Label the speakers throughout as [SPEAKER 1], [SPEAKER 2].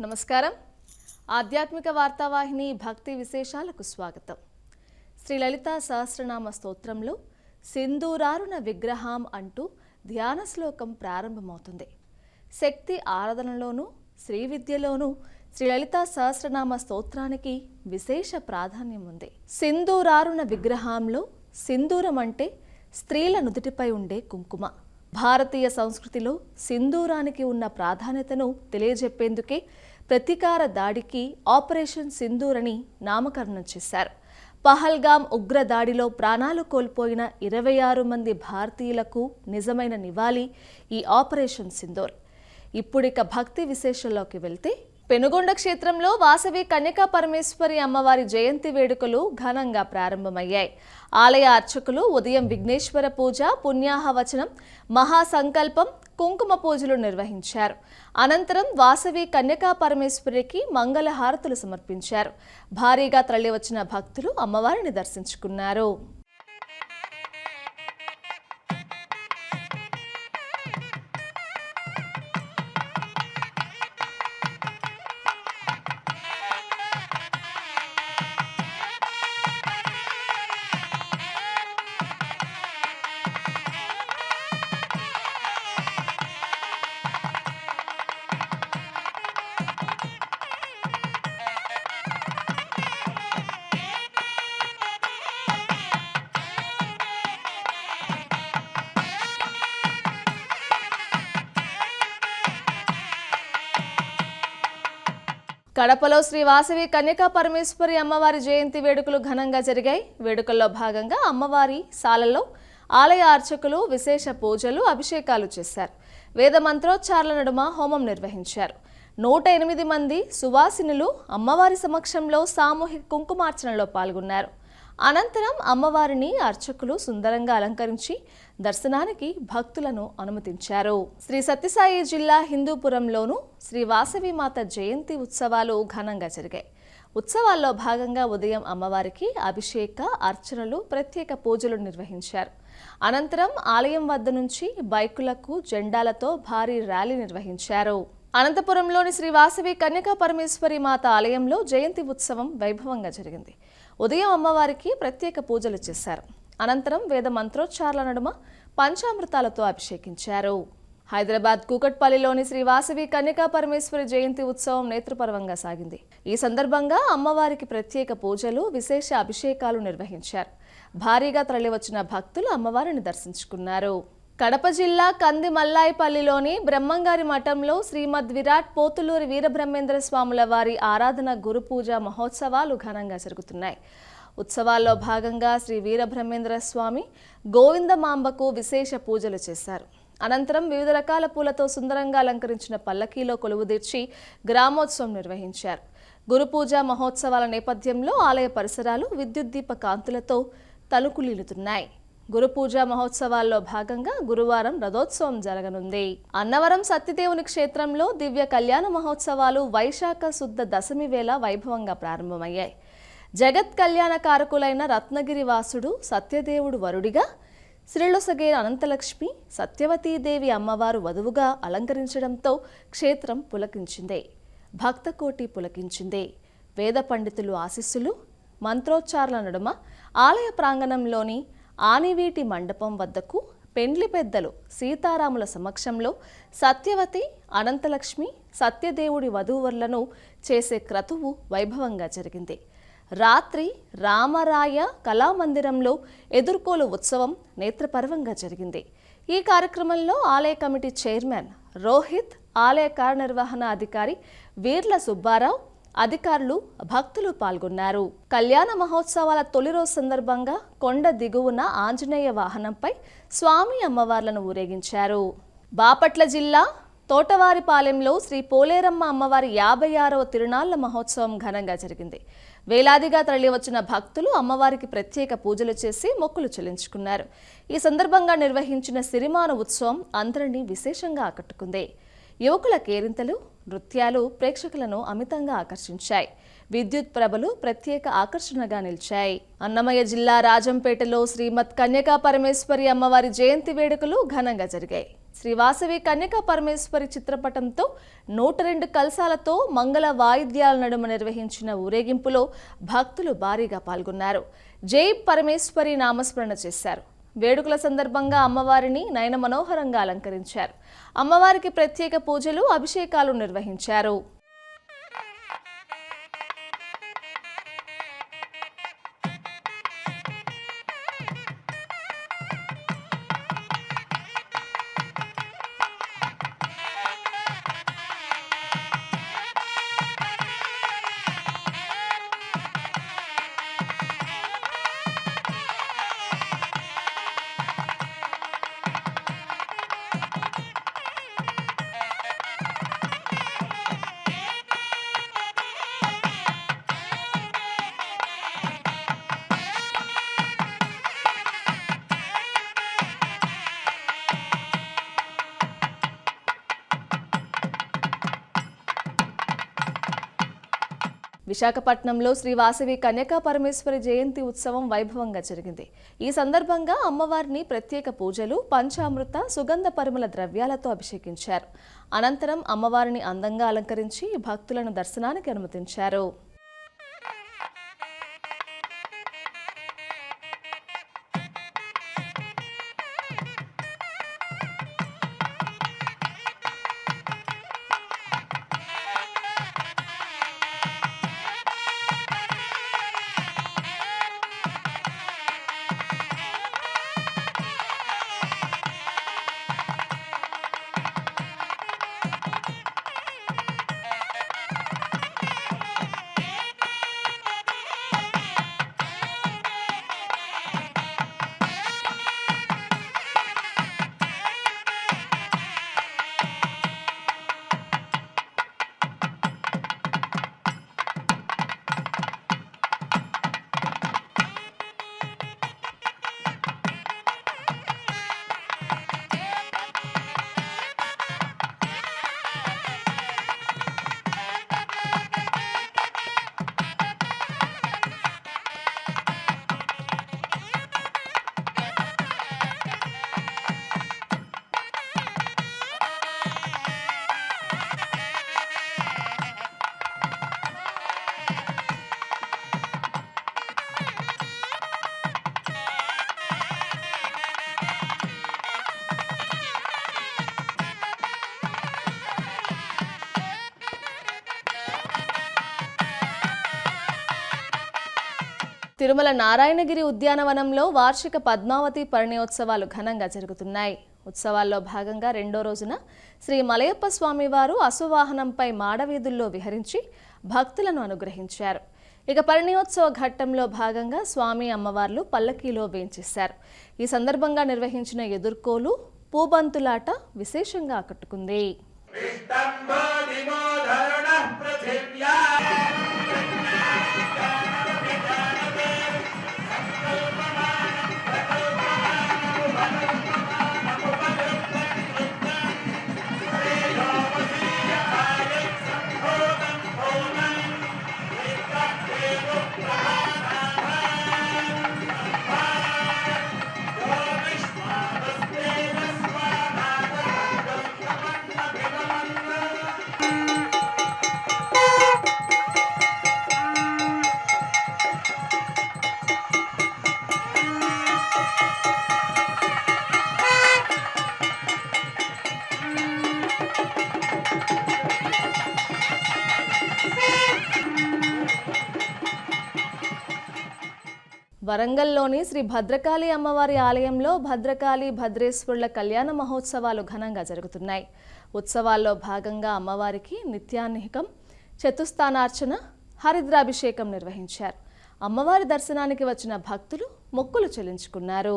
[SPEAKER 1] నమస్కారం. ఆధ్యాత్మిక వార్తావాహిని భక్తి విశేషాలకు స్వాగతం. శ్రీ లలిత సహస్రనామ స్తోత్రంలో సింధూరారుణ విగ్రహం అంటూ ధ్యాన శ్లోకం ప్రారంభమవుతుంది. శక్తి ఆరాధనలోనూ శ్రీ విద్యలోనూ శ్రీ లలిత సహస్రనామ స్తోత్రానికి విశేష ప్రాధాన్యం ఉంది. సింధూరారుణ విగ్రహంలో సింధూరం అంటే స్త్రీల నుదుటిపై ఉండే కుంకుమ. భారతీయ సంస్కృతిలో సింధూరానికి ఉన్న ప్రాధాన్యతను తెలియజెప్పేందుకే ప్రతీకార దాడికి ఆపరేషన్ సింధూర్ అని నామకరణం చేశారు. పహల్గాం ఉగ్ర దాడిలో ప్రాణాలు కోల్పోయిన ఇరవై ఆరు మంది భారతీయులకు నిజమైన నివాళి ఈ ఆపరేషన్ సింధూర్. ఇప్పుడిక భక్తి విశేషంలోకి వెళ్తే పెనుగొండ క్షేత్రంలో వాసవి కన్యకా పరమేశ్వరి అమ్మవారి జయంతి వేడుకలు ఘనంగా ప్రారంభమయ్యాయి. ఆలయ అర్చకులు ఉదయం విఘ్నేశ్వర పూజ పుణ్యాహవచనం మహాసంకల్పం కుంకుమ పూజలు నిర్వహించారు. అనంతరం వాసవి కన్యకా పరమేశ్వరికి మంగళహారతులు సమర్పించారు. భారీగా తరలివచ్చిన భక్తులు అమ్మవారిని దర్శించుకున్నారు. కడపలో శ్రీ వాసవి కన్యకా పరమేశ్వరి అమ్మవారి జయంతి వేడుకలు ఘనంగా జరిగాయి. వేడుకల్లో భాగంగా అమ్మవారి సాలలో ఆలయ అర్చకులు విశేష పూజలు అభిషేకాలు చేశారు. వేద మంత్రోచ్చారల నడుమ హోమం నిర్వహించారు. నూట ఎనిమిది మంది సువాసినులు అమ్మవారి సమక్షంలో సామూహిక కుంకుమార్చనలో పాల్గొన్నారు. అనంతరం అమ్మవారిని అర్చకులు సుందరంగా అలంకరించి దర్శనానికి భక్తులను అనుమతించారు. శ్రీ సత్యసాయి జిల్లా హిందూపురంలోను శ్రీ వాసవి మాత జయంతి ఉత్సవాలు ఘనంగా జరిగాయి. ఉత్సవాల్లో భాగంగా ఉదయం అమ్మవారికి అభిషేక అర్చనలు ప్రత్యేక పూజలు నిర్వహించారు. అనంతరం ఆలయం వద్ద నుంచి బైకులకు జెండాలతో భారీ ర్యాలీ నిర్వహించారు. అనంతపురంలోని శ్రీ వాసవి కన్యకా పరమేశ్వరి మాత ఆలయంలో జయంతి ఉత్సవం వైభవంగా జరిగింది. ఉదయం అమ్మవారికి ప్రత్యేక పూజలు చేశారు. అనంతరం వేద మంత్రోచ్చారాల నడుమ పంచామృతాలతో అభిషేకించారు. హైదరాబాద్ కూకట్పల్లిలోని శ్రీ వాసవి కన్యకా పరమేశ్వరి జయంతి ఉత్సవం నేత్రపర్వంగా సాగింది. ఈ సందర్భంగా అమ్మవారికి ప్రత్యేక పూజలు విశేష అభిషేకాలు నిర్వహించారు. భారీగా తరలివచ్చిన భక్తులు అమ్మవారిని దర్శించుకున్నారు. కడప జిల్లా కంది మల్లాయిపల్లిలోని బ్రహ్మంగారి మఠంలో శ్రీమద్ విరాట్ పోతులూరి వీరబ్రహ్మేంద్ర స్వాముల వారి ఆరాధన గురు పూజ మహోత్సవాలు ఘనంగా జరుగుతున్నాయి. ఉత్సవాల్లో భాగంగా శ్రీ వీరబ్రహ్మేంద్ర స్వామి గోవిందమాంబకు విశేష పూజలు చేశారు. అనంతరం వివిధ రకాల పూలతో సుందరంగా అలంకరించిన పల్లకీలో కొలువుదీర్చి గ్రామోత్సవం నిర్వహించారు. గురు పూజ మహోత్సవాల నేపథ్యంలో ఆలయ పరిసరాలు విద్యుత్ దీప కాంతులతో తలుకులీలుతున్నాయి గురు పూజా మహోత్సవాల్లో భాగంగా గురువారం రథోత్సవం జరగనుంది. అన్నవరం సత్యదేవుని క్షేత్రంలో దివ్య కళ్యాణ మహోత్సవాలు వైశాఖ శుద్ధ దశమి వేళ వైభవంగా ప్రారంభమయ్యాయి. జగత్ కళ్యాణ కారకులైన రత్నగిరి వాసుడు సత్యదేవుడు వరుడిగా శ్రీలొసగేరు అనంతలక్ష్మి సత్యవతీదేవి అమ్మవారు వధువుగా అలంకరించడంతో క్షేత్రం పులకించింది. భక్తకోటి పులకించింది. వేద పండితులు ఆశీస్సులు మంత్రోచ్చారణ నడుమ ఆలయ ప్రాంగణంలోని ఆనివీటి మండపం వద్దకు పెండ్లి పెద్దలు సీతారాముల సమక్షంలో సత్యవతి అనంతలక్ష్మి సత్యదేవుడి వధూవరులను చేసే క్రతువు వైభవంగా జరిగింది. రాత్రి రామరాయ కళామందిరంలో ఎదుర్కోలు ఉత్సవం నేత్రపర్వంగా జరిగింది. ఈ కార్యక్రమంలో ఆలయ కమిటీ చైర్మన్ రోహిత్ ఆలయ కార్యనిర్వహణ అధికారి వీర్ల సుబ్బారావు అధికారులు భక్తులు పాల్గొన్నారు. కళ్యాణ మహోత్సవాల తొలి రోజు సందర్భంగా కొండ దిగువన ఆంజనేయ వాహనంపై స్వామి అమ్మవార్లను ఊరేగించారు. బాపట్ల జిల్లా తోటవారిపాలెంలో శ్రీ పోలేరమ్మ అమ్మవారి యాభై ఆరవ తిరునాళ్ళ మహోత్సవం ఘనంగా జరిగింది. వేలాదిగా తరలివచ్చిన భక్తులు అమ్మవారికి ప్రత్యేక పూజలు చేసి మొక్కులు చెల్లించుకున్నారు. ఈ సందర్భంగా నిర్వహించిన సిరిమాన ఉత్సవం అందరినీ విశేషంగా ఆకట్టుకుంది. యువకుల కేరింతలు నృత్యాలు ప్రేక్షకులను అమితంగా ఆకర్షించాయి. విద్యుత్ ప్రభలు ప్రత్యేక ఆకర్షణగా నిలిచాయి. అన్నమయ్య జిల్లా రాజంపేటలో శ్రీమత్ కన్యకా పరమేశ్వరి అమ్మవారి జయంతి వేడుకలు ఘనంగా జరిగాయి. శ్రీవాసవి కన్యకా పరమేశ్వరి చిత్రపటంతో నూట రెండు కలశాలతో మంగళ వాయిద్యాల నడుమ నిర్వహించిన ఊరేగింపులో భక్తులు భారీగా పాల్గొన్నారు. జై పరమేశ్వరి నామస్మరణ చేశారు. వేడుకల సందర్భంగా అమ్మవారిని నయన మనోహరంగా అలంకరించారు. అమ్మవారికి ప్రత్యేక పూజలు అభిషేకాలు నిర్వహించారు. విశాఖపట్నంలో శ్రీ వాసవి కన్యకా పరమేశ్వరి జయంతి ఉత్సవం వైభవంగా జరిగింది. ఈ సందర్భంగా అమ్మవారిని ప్రత్యేక పూజలు పంచామృత సుగంధ పరిమళ ద్రవ్యాలతో అభిషేకించారు. అనంతరం అమ్మవారిని అందంగా అలంకరించి భక్తులను దర్శనానికి అనుమతించారు. తిరుమల నారాయణగిరి ఉద్యానవనంలో వార్షిక పద్మావతి పరిణయోత్సవాలు ఘనంగా జరుగుతున్నాయి. ఉత్సవాల్లో భాగంగా రెండో రోజున శ్రీ మలయప్ప స్వామివారు అసువాహనంపై మాడవీధుల్లో విహరించి భక్తులను అనుగ్రహించారు. ఇక పరిణయోత్సవ ఘట్టంలో భాగంగా స్వామి అమ్మవార్లు పల్లకీలో వేంచేశారు. ఈ సందర్భంగా నిర్వహించిన ఎదుర్కోలు పూబంతులాట విశేషంగా ఆకట్టుకుంది. వరంగల్లోని శ్రీ భద్రకాళి అమ్మవారి ఆలయంలో భద్రకాళి భద్రేశ్వరుల కళ్యాణ మహోత్సవాలు ఘనంగా జరుగుతున్నాయి. ఉత్సవాల్లో భాగంగా అమ్మవారికి నిత్యాన్నికం చతుస్థానార్చన హరిద్రాభిషేకం నిర్వహించారు. అమ్మవారి దర్శనానికి వచ్చిన భక్తులు మొక్కులు చెల్లించుకున్నారు.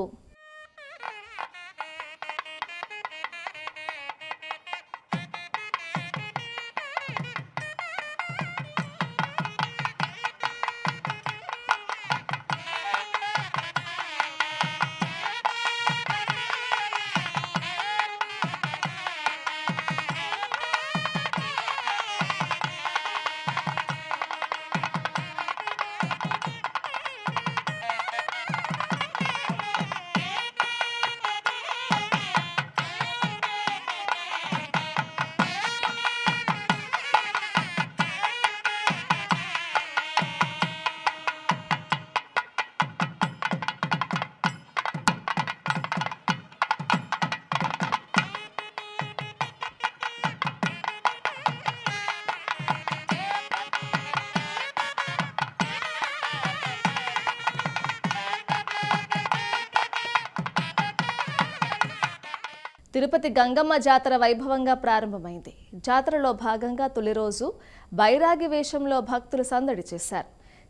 [SPEAKER 1] తిరుపతి గంగమ్మ జాతర వైభవంగా ప్రారంభమైంది. జాతరలో భాగంగా తొలి రోజు బైరాగి వేషంలో భక్తులు సందడి చేశారు.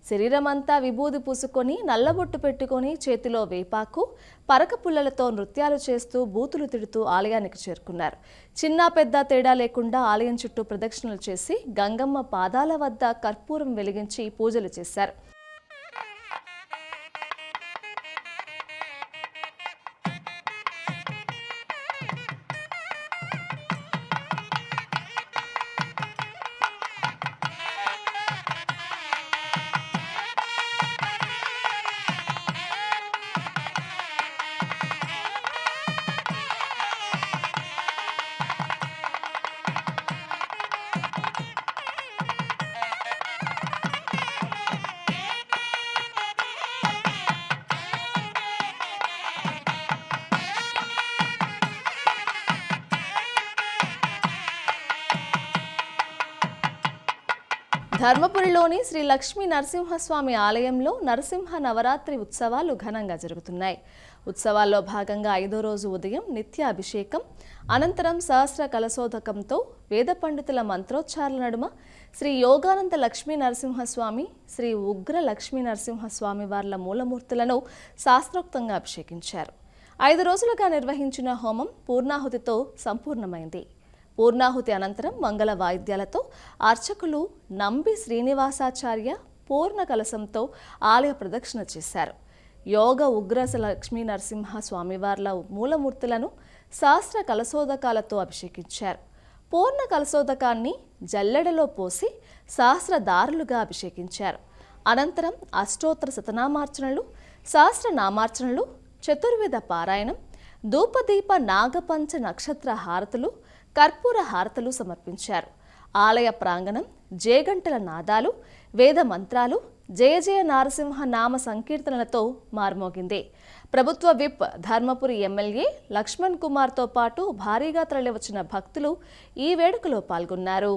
[SPEAKER 1] శరీరమంతా విభూది పూసుకొని నల్లబొట్టు పెట్టుకొని చేతిలో వేపాకు పరక పుల్లలతో నృత్యాలు చేస్తూ బూతులు తిడుతూ ఆలయానికి చేరుకున్నారు. చిన్న పెద్ద తేడా లేకుండా ఆలయం చుట్టూ ప్రదక్షిణలు చేసి గంగమ్మ పాదాల వద్ద కర్పూరం వెలిగించి పూజలు చేశారు. ధర్మపురిలోని శ్రీ లక్ష్మీ నరసింహస్వామి ఆలయంలో నరసింహ నవరాత్రి ఉత్సవాలు ఘనంగా జరుగుతున్నాయి. ఉత్సవాల్లో భాగంగా ఐదో రోజు ఉదయం నిత్య అభిషేకం అనంతరం సహస్ర కలశోదకంతో వేద పండితుల మంత్రోచ్చారణ నడుమ శ్రీ యోగానంద లక్ష్మీ నరసింహస్వామి శ్రీ ఉగ్ర లక్ష్మీ నరసింహస్వామి వార్ల మూలమూర్తులను శాస్త్రోక్తంగా అభిషేకించారు. ఐదు రోజులుగా నిర్వహించిన హోమం పూర్ణాహుతితో సంపూర్ణమైంది. పూర్ణాహుతి అనంతరం మంగళ వాయిద్యాలతో అర్చకులు నంబి శ్రీనివాసాచార్య పూర్ణ కలశంతో ఆలయ ప్రదక్షిణ చేశారు. యోగ ఉగ్రస లక్ష్మీ నరసింహ స్వామివార్ల మూలమూర్తులను శాస్త్ర కలశోదకాలతో అభిషేకించారు. పూర్ణ కలశోదకాన్ని జల్లెడలో పోసి సహస్రదారులుగా అభిషేకించారు. అనంతరం అష్టోత్తర శతనామార్చనలు సహస్ర నామార్చనలు చతుర్వేద పారాయణం ధూపదీప నాగపంచ నక్షత్ర హారతులు కర్పూర హారతలు సమర్పించారు. ఆలయ ప్రాంగణం జేగంటల నాదాలు వేద మంత్రాలు జయ జయ నారసింహ నామ సంకీర్తనలతో మార్మోగింది. ప్రభుత్వ విప్ ధర్మపురి ఎమ్మెల్యే లక్ష్మణ్ కుమార్తో పాటు భారీగా తరలివచ్చిన భక్తులు ఈ వేడుకలో పాల్గొన్నారు.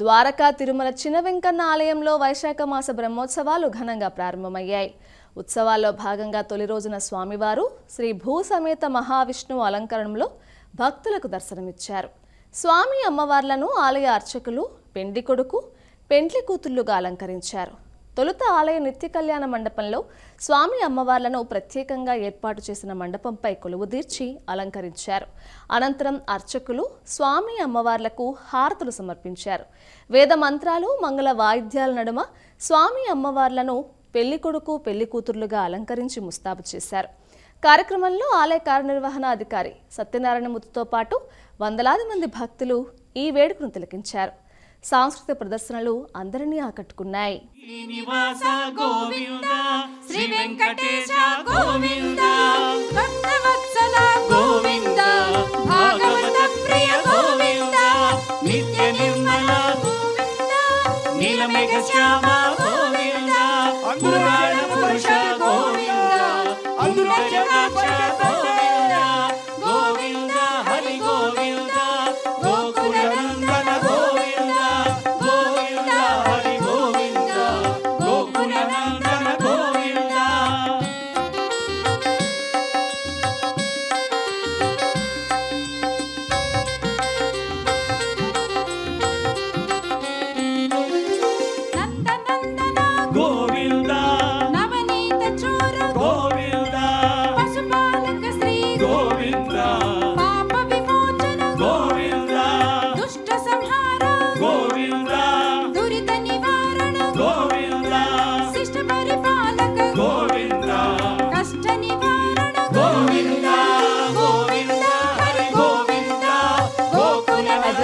[SPEAKER 1] ద్వారకా తిరుమల చిన్న వెంకన్న ఆలయంలో వైశాఖ మాస బ్రహ్మోత్సవాలు ఘనంగా ప్రారంభమయ్యాయి. ఉత్సవాల్లో భాగంగా తొలి రోజున స్వామివారు శ్రీ భూసమేత మహావిష్ణువు అలంకరణలో భక్తులకు దర్శనమిచ్చారు. స్వామి అమ్మవార్లను ఆలయ అర్చకులు పెండి కొడుకు పెండ్లి కూతుళ్ళుగా అలంకరించారు. తొలుత ఆలయ నిత్య కళ్యాణ మండపంలో స్వామి అమ్మవార్లను ప్రత్యేకంగా ఏర్పాటు చేసిన మండపంపై కొలువుదీర్చి అలంకరించారు. అనంతరం అర్చకులు స్వామి అమ్మవార్లకు హారతులు సమర్పించారు. వేద మంత్రాలు మంగళ వాయిద్యాల నడుమ స్వామి అమ్మవార్లను పెళ్ళికొడుకు పెళ్ళి కూతుర్లుగా అలంకరించి ముస్తాబు చేశారు. కార్యక్రమంలో ఆలయ కార్యనిర్వహణ అధికారి సత్యనారాయణమూర్తితో పాటు వందలాది మంది భక్తులు ఈ వేడుకను తిలకించారు. సాంస్కృతిక ప్రదర్శనలు అందరినీ ఆకట్టుకున్నాయి.
[SPEAKER 2] శ్రీ వెంకటేశ గోవింద.
[SPEAKER 3] భక్తవత్సల గోవింద భాగవత ప్రియ గోవింద
[SPEAKER 2] నిత్య నిర్మల
[SPEAKER 3] గోవింద
[SPEAKER 2] నీలమేఘ శ్యామ గోవింద పురాణ పురుష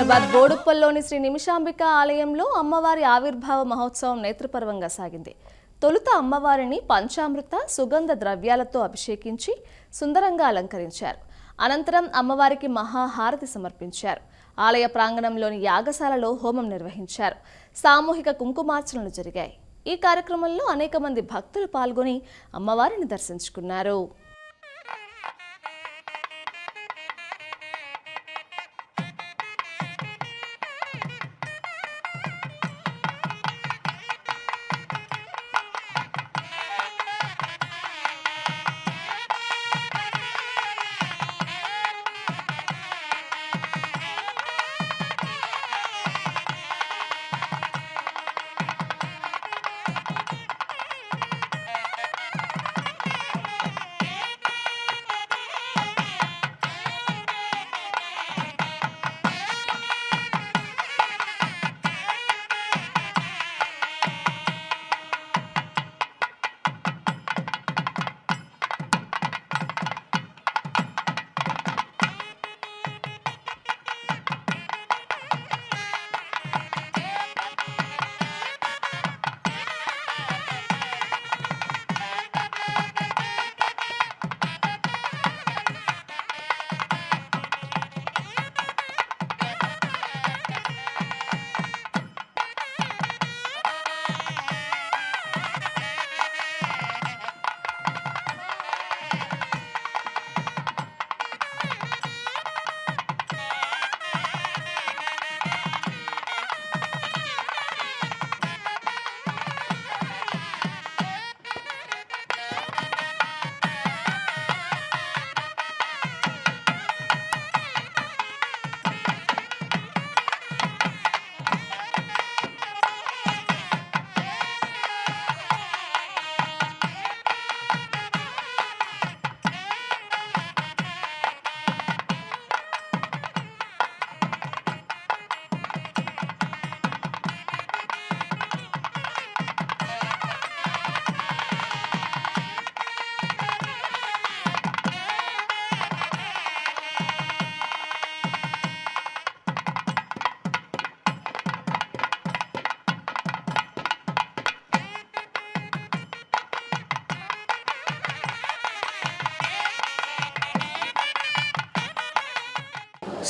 [SPEAKER 1] హైదరాబాద్ బోడుప్పల్లోని శ్రీ నిమిషాంబిక ఆలయంలో అమ్మవారి ఆవిర్భావ మహోత్సవం నేత్రపర్వంగా సాగింది. తొలుత అమ్మవారిని పంచామృత సుగంధ ద్రవ్యాలతో అభిషేకించి సుందరంగా అలంకరించారు. అనంతరం అమ్మవారికి మహాహారతి సమర్పించారు. ఆలయ ప్రాంగణంలోని యాగశాలలో హోమం నిర్వహించారు. సామూహిక కుంకుమార్చనలు జరిగాయి. ఈ కార్యక్రమంలో అనేక మంది భక్తులు పాల్గొని అమ్మవారిని దర్శించుకున్నారు.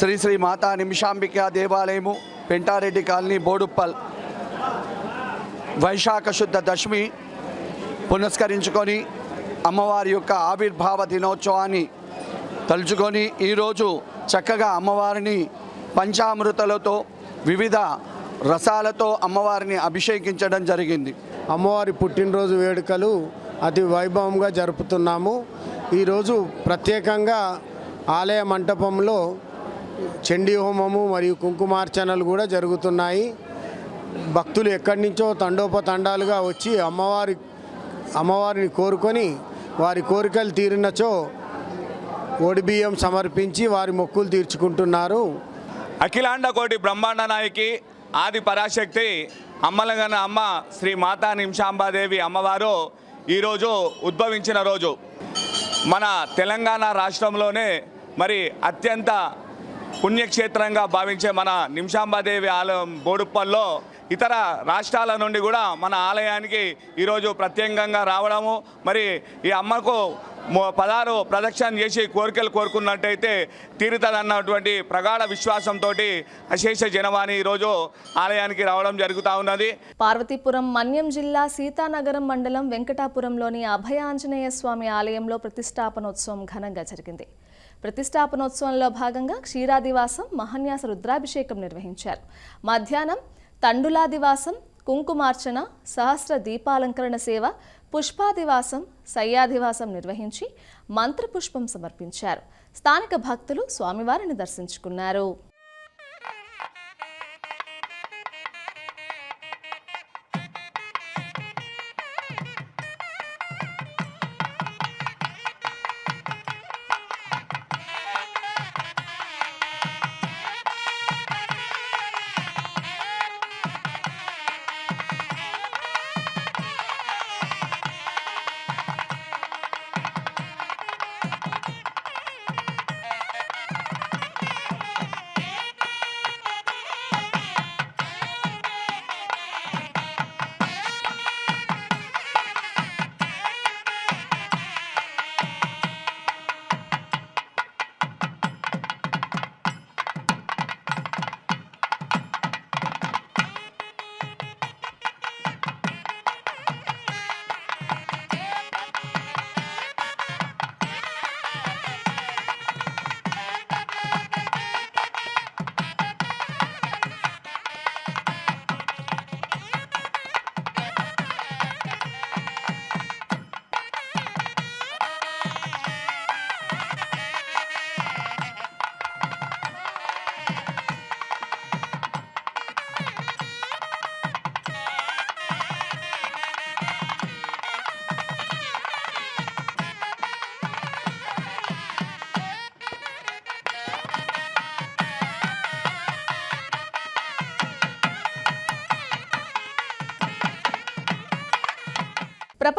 [SPEAKER 4] శ్రీ శ్రీ మాతా నిమిషాంబిక దేవాలయము పెంటారెడ్డి కాలనీ బోడుప్పల్. వైశాఖ శుద్ధ దశమి పునస్కరించుకొని అమ్మవారి యొక్క ఆవిర్భావ దినోత్సవాన్ని తలుచుకొని ఈరోజు చక్కగా అమ్మవారిని పంచామృతలతో వివిధ రసాలతో అమ్మవారిని అభిషేకించడం జరిగింది.
[SPEAKER 5] అమ్మవారి పుట్టినరోజు వేడుకలు అతి వైభవంగా జరుపుతున్నాము. ఈరోజు ప్రత్యేకంగా ఆలయ మంటపంలో చండీ హోమము మరియు కుంకుమార్చనలు కూడా జరుగుతున్నాయి. భక్తులు ఎక్కడి నుంచో తండోపతండాలుగా వచ్చి అమ్మవారి అమ్మవారిని కోరుకొని వారి కోరికలు తీరినచో బియ్యం సమర్పించి వారి మొక్కులు తీర్చుకుంటున్నారు.
[SPEAKER 6] అఖిలాండ కోటి బ్రహ్మాండ నాయకి ఆది పరాశక్తి అమ్మలగన అమ్మ శ్రీ మాతా నిమిషాంబాదేవి అమ్మవారు ఈరోజు ఉద్భవించిన రోజు. మన తెలంగాణ రాష్ట్రంలోనే మరి అత్యంత పుణ్యక్షేత్రంగా భావించే మన నిమిషాంబాదేవి ఆలయం బోడుప్పల్లో ఇతర రాష్ట్రాల నుండి కూడా మన ఆలయానికి ఈరోజు ప్రత్యేకంగా రావడము. మరి ఈ అమ్మకు పదారు పదహారు ప్రదక్షిణ చేసి కోరికలు కోరుకున్నట్టయితే తీరుతుందన్నటువంటి ప్రగాఢ విశ్వాసంతో అశేష జనవాణి ఈరోజు ఆలయానికి రావడం జరుగుతూ ఉన్నది.
[SPEAKER 1] పార్వతీపురం మన్యం జిల్లా సీతానగరం మండలం వెంకటాపురంలోని అభయ ఆంజనేయ స్వామి ఆలయంలో ప్రతిష్టాపనోత్సవం ఘనంగా జరిగింది. ప్రతిష్టాపనోత్సవంలో భాగంగా క్షీరాదివాసం మహన్యాస రుద్రాభిషేకం నిర్వహించారు. మధ్యాహ్నం తండులాదివాసం కుంకుమార్చన సహస్ర దీపాలంకరణ సేవ పుష్పాదివాసం సయ్యాదివాసం నిర్వహించి మంత్రపుష్పం సమర్పించారు. స్థానిక భక్తులు స్వామివారిని దర్శించుకున్నారు.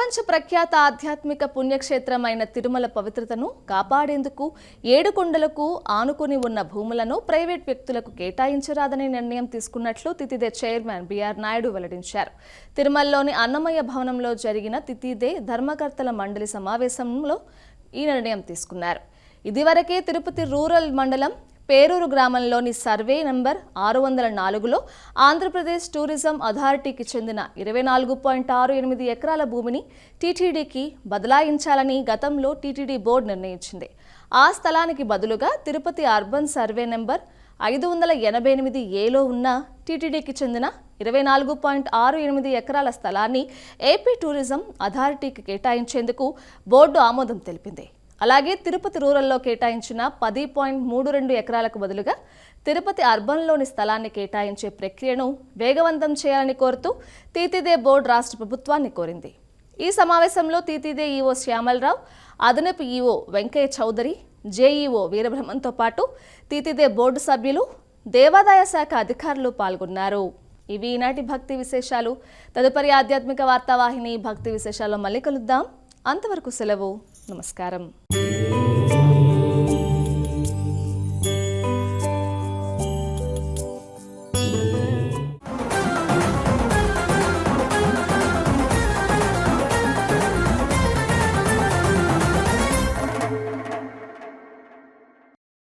[SPEAKER 1] ప్రపంచ ప్రఖ్యాత ఆధ్యాత్మిక పుణ్యక్షేత్రమైన తిరుమల పవిత్రతను కాపాడేందుకు ఏడు కొండలకు ఆనుకుని ఉన్న భూములను ప్రైవేట్ వ్యక్తులకు కేటాయించరాదనే నిర్ణయం తీసుకున్నట్లు తితిదే చైర్మన్ బిఆర్ నాయుడు వెల్లడించారు. తిరుమలలోని అన్నమయ్య భవనంలో జరిగిన తితిదే ధర్మకర్తల మండలి సమావేశంలో ఈ నిర్ణయం తీసుకున్నారు. ఇదివరకే తిరుపతి రూరల్ మండలం పేరూరు గ్రామంలోని సర్వే నంబర్ ఆరు వందల నాలుగులో ఆంధ్రప్రదేశ్ టూరిజం అథారిటీకి చెందిన ఇరవై నాలుగు పాయింట్ ఆరు ఎనిమిది ఎకరాల భూమిని టీటీడీకి బదలాయించాలని గతంలో టీటీడీ బోర్డు నిర్ణయించింది. ఆ స్థలానికి బదులుగా తిరుపతి అర్బన్ సర్వే నెంబర్ ఐదు వందల ఎనభై ఎనిమిది ఏలో ఉన్న టీటీడీకి చెందిన ఇరవై నాలుగు పాయింట్ ఆరు ఎనిమిది ఎకరాల స్థలాన్ని ఏపీ టూరిజం అథారిటీకి కేటాయించేందుకు బోర్డు ఆమోదం తెలిపింది. అలాగే తిరుపతి రూరల్లో కేటాయించిన పది పాయింట్ మూడు రెండు ఎకరాలకు బదులుగా తిరుపతి అర్బన్లోని స్థలాన్ని కేటాయించే ప్రక్రియను వేగవంతం చేయాలని కోరుతూ తీతిదే బోర్డు రాష్ట్ర ప్రభుత్వాన్ని కోరింది. ఈ సమావేశంలో తీతిదే ఈవో శ్యామలరావు అదనపు ఈవో వెంకయ్య చౌదరి జేఈఓ వీరబ్రహ్మంతో పాటు తీతిదే బోర్డు సభ్యులు దేవాదాయ శాఖ అధికారులు పాల్గొన్నారు. ఇవి ఈనాటి భక్తి విశేషాలు. తదుపరి ఆధ్యాత్మిక వార్తావాహిని భక్తి విశేషాల్లో మళ్ళీ కలుద్దాం. అంతవరకు సెలవు. Namaskaram. Yeah.